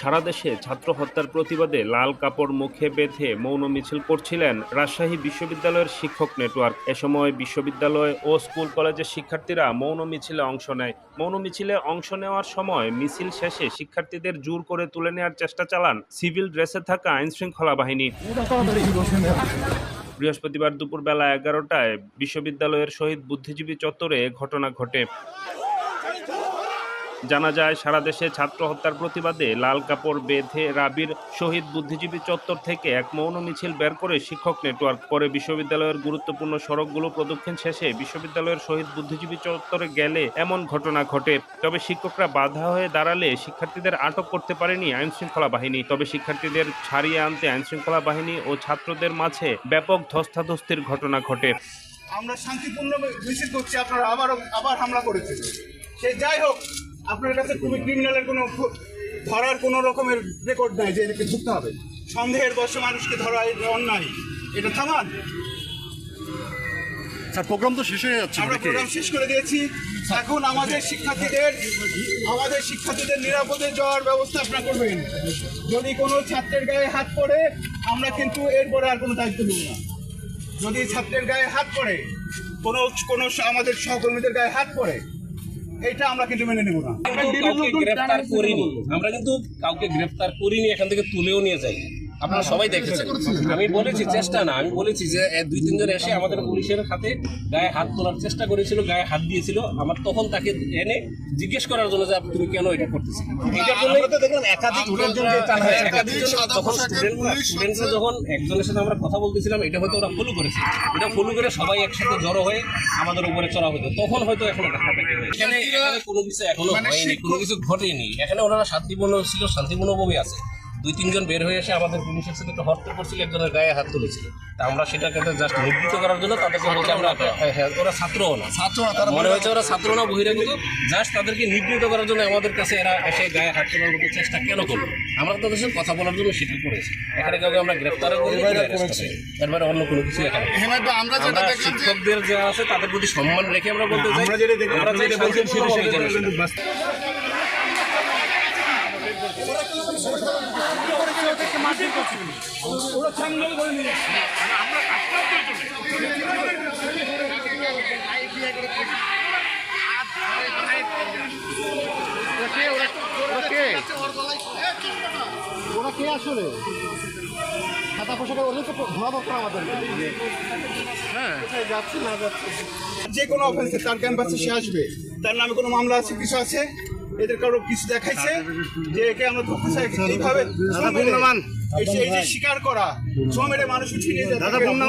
সারা দেশে ছাত্র হত্যার প্রতিবাদে লাল কাপড় মুখে বেঁধে মৌন মিছিল করছিলেন রাজশাহী বিশ্ববিদ্যালয়ের শিক্ষক নেটওয়ার্ক। এ সময় বিশ্ববিদ্যালয় ও স্কুল কলেজের শিক্ষার্থীরা মৌন মিছিলে অংশ নেয়। মৌন মিছিলে অংশ নেওয়ার সময় মিছিল শেষে শিক্ষার্থীদের জোর করে তুলে নেওয়ার চেষ্টা চালান সিভিল ড্রেসে থাকা আইনশৃঙ্খলা বাহিনী। বৃহস্পতিবার দুপুর বেলা এগারোটায় বিশ্ববিদ্যালয়ের শহীদ বুদ্ধিজীবী চত্বরে ঘটনা ঘটে। জানা যায়, সারা দেশে ছাত্র হত্যার প্রতিবাদে লাল কাপড় বেঁধে রাবির শহীদ বুদ্ধিজীবী চত্বর থেকে এক মৌন মিছিল বের করে শিক্ষক নেটওয়ার্ক। পরে বিশ্ববিদ্যালয়ের গুরুত্বপূর্ণ সড়কগুলো প্রদক্ষিণ শেষে বিশ্ববিদ্যালয়ের শহীদ বুদ্ধিজীবী চত্বরে গেলে এমন ঘটনা ঘটে। তবে শিক্ষকরা বাধা হয়ে দাঁড়ালে শিক্ষার্থীদের আটক করতে পারেনি আইনশৃঙ্খলা বাহিনী। তবে শিক্ষার্থীদের ছাড়িয়ে আনতে আইনশৃঙ্খলা বাহিনী ও ছাত্রদের মাঝে ব্যাপক ধস্তাধস্তির ঘটনা ঘটে। আমরা শান্তিপূর্ণ মিছিল করছি, আপনারা আবারও, আবার হামলা করেছেন। সে যাই হোক আপনার কাছে কোনো ক্রিমিনালের কোনো ধরার কোনো রকমের রেকর্ড নাই যে এটাকে ধরতে হবে। সন্দেহের বর্ষে মানুষকে ধরা এটা অন্যায়। এটা থামান। স্যার প্রোগ্রাম তো শেষ হয়ে যাচ্ছে আমরা প্রোগ্রাম শেষ করে দিয়েছি। এখন আমাদের শিক্ষার্থীদের আমাদের শিক্ষার্থীদের নিরাপদে যাওয়ার ব্যবস্থা আপনারা করবেন। যদি কোনো ছাত্রের গায়ে হাত পড়ে আমরা কিন্তু এরপরে আর কোনো দায়িত্ব নেব না। যদি ছাত্রের গায়ে হাত পড়ে কোনো কোনো আমাদের সহকর্মীদের গায়ে হাত পড়ে এইটা আমরা কিন্তু মেনে নেব না। গ্রেফতার করিনি। আমরা কিন্তু কাউকে গ্রেফতার করিনি, এখান থেকে তুলেও নিয়ে যাই আপনারা সবাই দেখেছেন। আমি বলেছি চেষ্টা না আমি বলেছি যে দুই তিনজন এসে আমাদের পুলিশের হাতে গায়ে হাত তোলার চেষ্টা করেছিল গায়ে হাত দিয়েছিল। আমার তখন তাকে এনে জিজ্ঞেস করার জন্য যে তুমি কেন এটা করতেছি এটার জন্য একাধিক তখন স্টুডেন্টরা যখন একজনের সাথে আমরা কথা বলতেছিলাম এটা হয়তো ওরা ফলো করেছে। এটা ফলো করে সবাই একসাথে জড়ো হয়ে আমাদের উপরে চড়া হতো। তখন হয়তো এখন এখানে এখানে কোনো কিছু এখনও হয়নি কোনো কিছু ঘটেনি। এখানে ওনারা শান্তিপূর্ণ ছিল শান্তিপূর্ণভাবে আছে। দুই তিনজন বের হয়ে এসে আমাদের পুলিশের সাথে একটা হত্যা করছিল একজনের গায়ে হাত তুলেছিল। তা আমরা সেটাকে জাস্ট নিবৃত্ত করার জন্য তাদেরকে বলছি আমরা হ্যাঁ, হ্যাঁ, ওরা ছাত্রও না। মনে হয়েছে ওরা ছাত্র না বহিরাগত। জাস্ট তাদেরকে নিবৃত্ত করার জন্য আমাদের কাছে এরা এসে গায়ে হাত তোলার মতো চেষ্টা কেন করল? আমরা তাদের সাথে কথা বলার জন্য সেটা করেছি। এখানে কাউকে আমরা গ্রেফতারও করি এরপরে অন্য কোনো কিছু এখানে আমরা শিক্ষকদের যে আছে তাদের প্রতি সম্মান রেখে আমরা বলতে চাই আমরা যেটা দেখলাম, আমরা যেটা বলছেন সেটা শান্তিপূর্ণভাবে সেটা যেন কিন্তু ওরা কে আসলে সাদা পোশাকে ওদের তো ধরা দরকার আমাদের হ্যাঁ যাচ্ছি না যাচ্ছি যে কোনো অফেন্সে তার ক্যাম্পাসে সে আসবে। তার নামে কোনো মামলা আছে, কিছু আছে? এদের কারও কিছু দেখাইছে যে একে আমরা ধরতে চাই এইভাবে এই যে- শিকার করা ছো মেরে মানুষ উঠিয়ে নিয়ে যায়